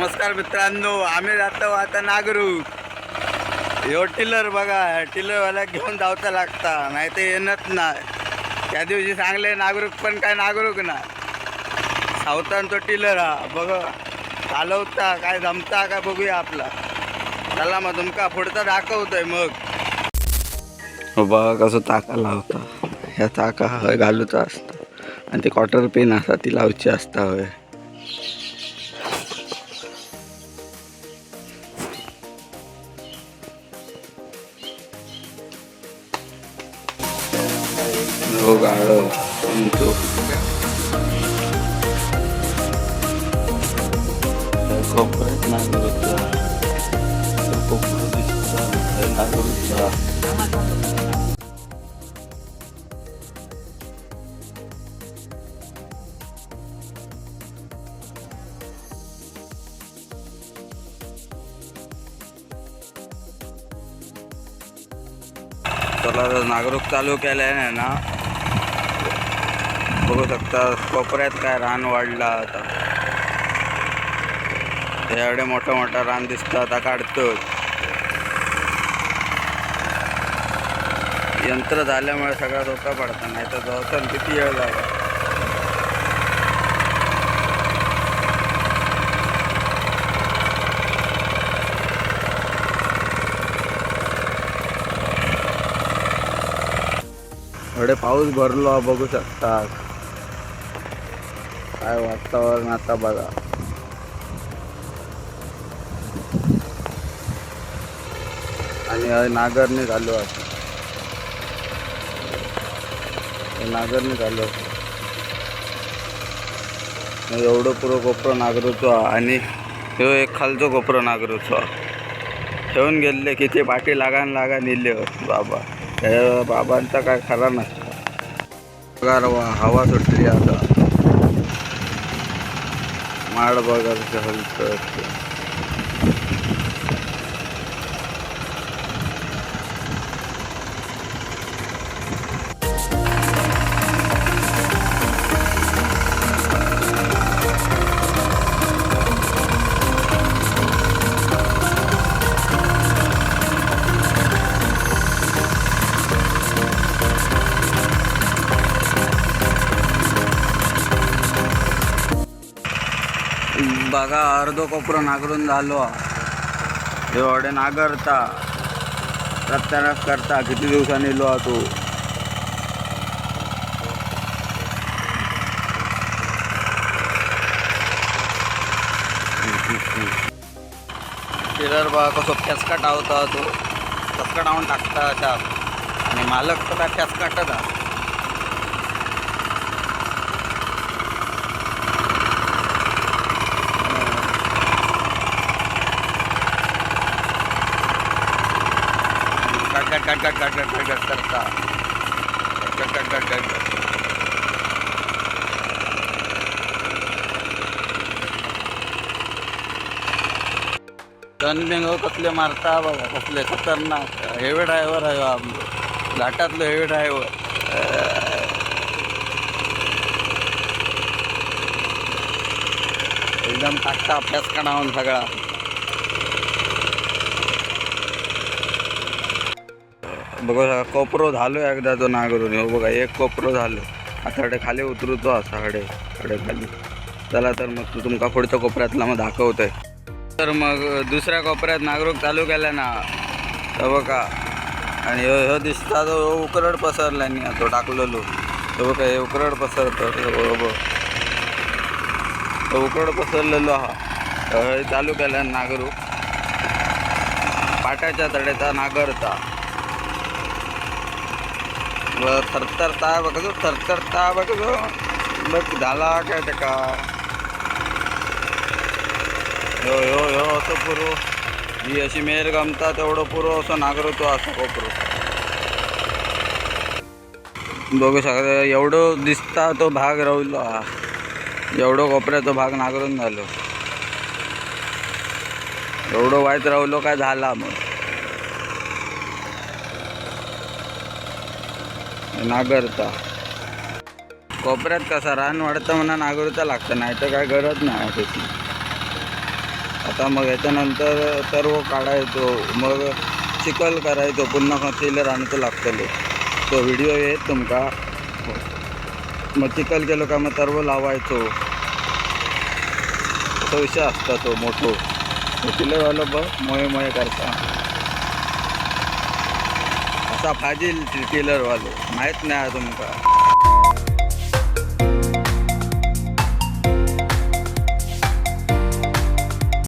नमस्कार मित्रांनो आम्ही जातो आता नागरू ह्यो टिलर बघा टिलरवाला घेऊन जावचा लागता नाही ते येणत नाही. त्या दिवशी सांगले नागरूक पण काय नागरूक ना. सावतान तो टिलर हा बघ चालवता काय जमता काय बघूया आपला. चला मग तुमका पुढचा दाखवतोय मग. बघा कसं ताका लावता. ह्या ताका हय घालूचा असता. आणि ती कॉटर पेन असता ती लावची असता हय लो गाळो उंचो कोपरत नागरिकता कोपरत नागरिकता तर तालुक्याला आहे ना. बघू शकता कोपऱ्यात काय रान वाढला आता. एवढे मोठं मोठं रान दिसतं आता काढतोच. यंत्र झाल्यामुळे सगळा धोका पडतो नाही तर जाऊन किती वेळ लागला? एवढे पाऊस भरलो बघू शकता. काय वातावरण आता बघा. आणि हय झालो असं नागरने झालो असं एवढं पुरं कोपरं नागरूचो आणि ह्यो एक खालचो कोपरं नागरूचो. ठेवून गेले की ते पाठी लागान लागान इल्ले बाबा बाबांचा काय खरा नसता. पगार हवा सुटली आता. ಮಾಡಬಾರ್ದು ಅಂತ ಹೇಳ್ತಾ बघा अर्धो कोपरो नागरून झालो. एवढे नागरता रत्तानाच करता किती दिवसांनी येलो तू? टिलर बा कसो ठेसकाट आवता तो. ठेसकाट हांव टाकता च्या आनी मालक तो काय ठेसकाटता डट करता डट डट कसले मारता बघा कसले खतरनाक. हेवी ड्रायव्हर आहे आमचं घाटातलं हेवी ड्रायव्हर. एकदम टाकता अभ्यास काढावून सगळा. बघा कोपरो झालो एकदा तो नागरून हो बघा एक कोपरो झालो. आता खाली उतरूचो असा कडे खाली. चला तर मग तू तुमका पुढच्या कोपऱ्यातला मग दाखवतोय. तर मग दुसऱ्या कोपऱ्यात नागरूक चालू केला ना तर बघा आणि ह्यो ह्यो दिसता तो उकरड पसरला नी तो टाकलेलो. तो बघा हे उकरड पसरतो. बरोबर तो उकरड पसरलेलो हा. चालू केला नागरूक. पाटाच्या तड्याचा नागरता తరుతరుతా ఒకదు తరుతరుతా झाला काय टका यो यो यो असं पुरो. ही अशी मेर गमता तेवढं पुरो असं नागरो तो असं कोपरो. दोघे सगळं एवढं दिसता तो भाग राहिलो. हा एवढं कोपऱ्या तो भाग नागरून झालो एवढं वाईट राहिलो काय झाला मग? नागरता. कोपऱ्यात कसा रान वाढतं म्हणा नागरता लागतं नाही तर काय गरज नाही त्याची. आता मग याच्यानंतर सर्व काढायचो मग चिकल करायचो पुन्हा टेलर रानचं लागतले तो व्हिडिओ येत तुमका. मग चिकल केलो का मग सर्व लावायचो. तो विषय असता तो हो, मोठो. टेलरवाला बघ मोये मोये करता. फाजील टेलरवालो माहीत नाही तुमका